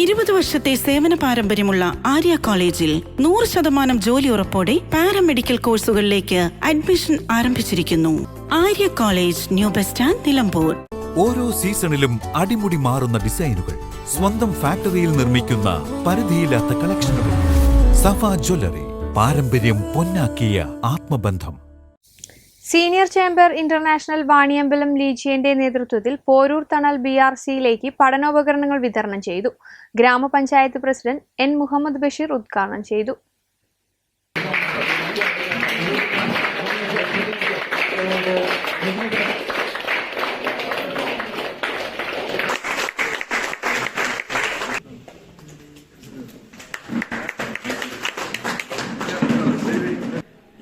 ഇരുപത് വർഷത്തെ സേവന പാരമ്പര്യമുള്ള ആര്യ കോളേജിൽ നൂറ് ശതമാനം ജോലി ഉറപ്പോടെ പാരാമെഡിക്കൽ കോഴ്സുകളിലേക്ക് അഡ്മിഷൻ ആരംഭിച്ചിരിക്കുന്നു. Arya college new bus stand Nilambur. ഓരോ സീസണിലും അടിമുടി മാറുന്ന ഡിസൈനുകൾ സ്വന്തം ഫാക്ടറിയിൽ നിർമ്മിക്കുന്ന പരിധിയില്ലാത്ത കളക്ഷനുകൾ. സഫ ജ്വല്ലറി പാരമ്പര്യം പൊന്നാക്കിയ ആത്മബന്ധം. സീനിയർ ചേംബർ ഇന്റർനാഷണൽ വാണിയമ്പലം ലീജിയന്റെ നേതൃത്വത്തിൽ പോരൂർ തണൽ ബി ആർ സിയിലേക്ക് പഠനോപകരണങ്ങൾ വിതരണം ചെയ്തു. ഗ്രാമപഞ്ചായത്ത് പ്രസിഡന്റ് എൻ മുഹമ്മദ് ബഷീർ ഉദ്ഘാടനം ചെയ്തു.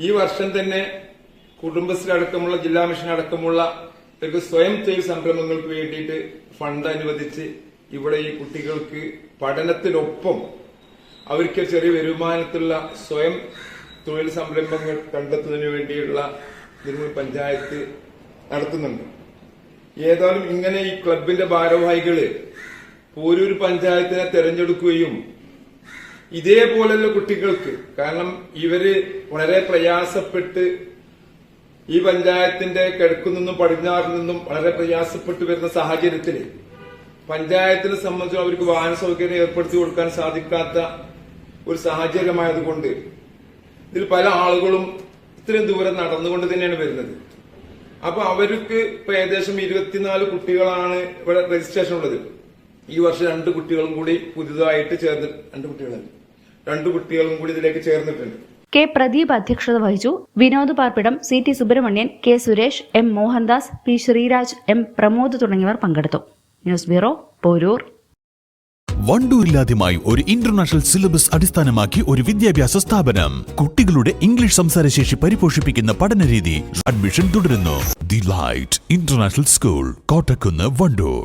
ഈ വർഷം തന്നെ കുടുംബശ്രീ അടക്കമുള്ള ജില്ലാ മിഷൻ അടക്കമുള്ള സ്വയം തൊഴിൽ സംരംഭങ്ങൾക്ക് വേണ്ടിയിട്ട് ഫണ്ട് അനുവദിച്ച് ഇവിടെ ഈ കുട്ടികൾക്ക് പഠനത്തിനൊപ്പം അവർക്ക് ചെറിയ വരുമാനത്തിലുള്ള സ്വയം തൊഴിൽ സംരംഭങ്ങൾ കണ്ടെത്തുന്നതിന് വേണ്ടിയുള്ള നിർമ്മൽ പഞ്ചായത്ത് നടത്തുന്നുണ്ട്. ഏതായാലും ഇങ്ങനെ ഈ ക്ലബിന്റെ ഭാരവാഹികൾ പോരൂർ പഞ്ചായത്തിനെ തെരഞ്ഞെടുക്കുകയും ഇതേപോലെയുള്ള കുട്ടികൾക്ക് കാരണം ഇവർ വളരെ പ്രയാസപ്പെട്ട് ഈ പഞ്ചായത്തിന്റെ കിഴക്കു നിന്നും പടിഞ്ഞാറിൽ നിന്നും വളരെ പ്രയാസപ്പെട്ട് വരുന്ന സാഹചര്യത്തിൽ പഞ്ചായത്തിനെ സംബന്ധിച്ച് അവർക്ക് വാഹന സൗകര്യം ഏർപ്പെടുത്തി കൊടുക്കാൻ സാധിക്കാത്ത ഒരു സാഹചര്യമായതുകൊണ്ട് ഇതിൽ പല ആളുകളും ഇത്രയും ദൂരം നടന്നുകൊണ്ട് തന്നെയാണ് വരുന്നത്. അപ്പൊ അവർക്ക് ഇപ്പൊ ഏകദേശം ഇരുപത്തിനാല് കുട്ടികളാണ് ഇവിടെ രജിസ്ട്രേഷൻ ഉള്ളത്. ഈ വർഷം രണ്ട് കുട്ടികളും കൂടി പുതിയതായിട്ട് ചേർന്ന് രണ്ട് കുട്ടികളുണ്ട്. രണ്ട് കുട്ടികളും കൂടി ഇതിലേക്ക് ചേർന്നിട്ടുണ്ട്. കെ പ്രദീപ് അധ്യക്ഷത വഹിച്ചു. വിനോദ് പാർപ്പിടം C T Subramanian K Suresh M Mohandas P Sreeraj M Pramod തുടങ്ങിയവർ പങ്കെടുത്തു. News bureau Poroor. വണ്ടൂരിലാദ്യമായി ഒരു ഇന്റർനാഷണൽ സിലബസ് അടിസ്ഥാനമാക്കി ഒരു വിദ്യാഭ്യാസ സ്ഥാപനം. കുട്ടികളുടെ ഇംഗ്ലീഷ് സംസാരശേഷി പരിപോഷിപ്പിക്കുന്ന പഠനരീതി അഡ്മിഷൻ തുടരുന്നു. The Light International School Kottakkunnu Wandoor.